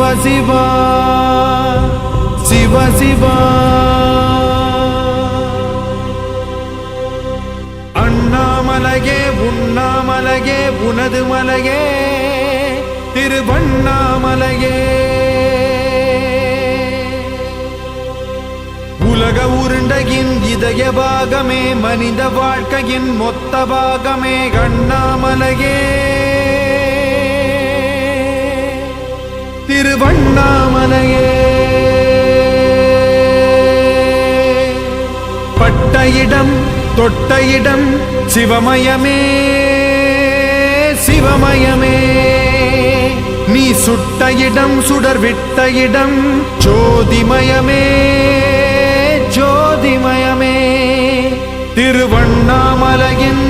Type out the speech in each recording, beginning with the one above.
சிவா சிவ சிவா அண்ணாமலையே உண்ணாமலையே உனது மலையே திருவண்ணாமலையே. உலக உருண்டையின் இதய பாகமே மனித வாழ்க்கையின் மொத்த பாகமே அண்ணாமலையே. திருவண்ணாமலையே. பட்ட இடம் தொட்ட இடம் சிவமயமே சிவமயமே. நீ சுட்ட இடம் சுடர் விட்ட இடம் ஜோதிமயமே ஜோதிமயமே. திருவண்ணாமலையின்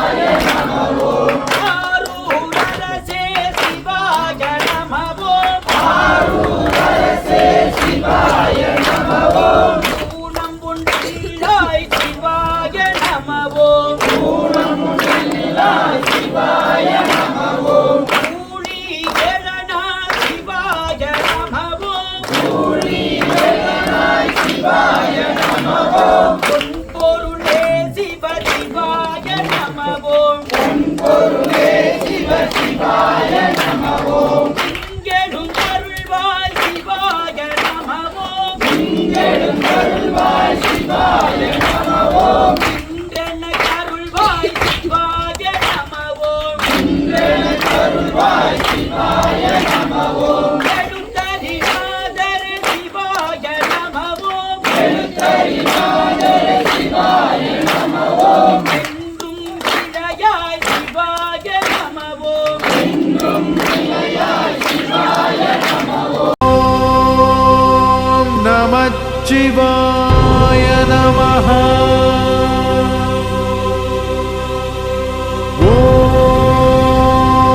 நமச்சிவாய நமः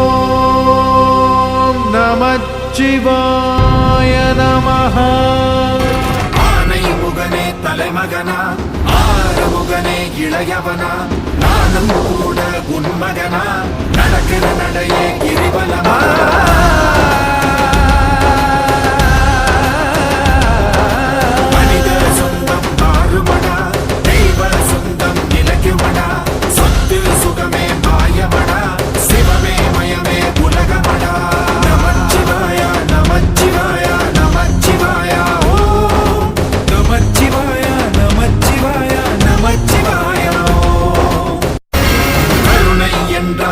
ஓம் நமச்சிவாய நமः ஆனை முகனே தலைமகனா ஆறுமுகனே இளையவனா நானும் கூட உன்மகனா.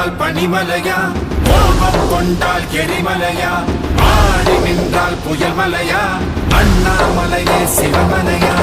நின்றால் பனிமலையா? கோபம் கொண்டால் எரிமலையா? ஆடி நின்றால் புயல் மலையா? அண்ணாமலையே சிவமலையா?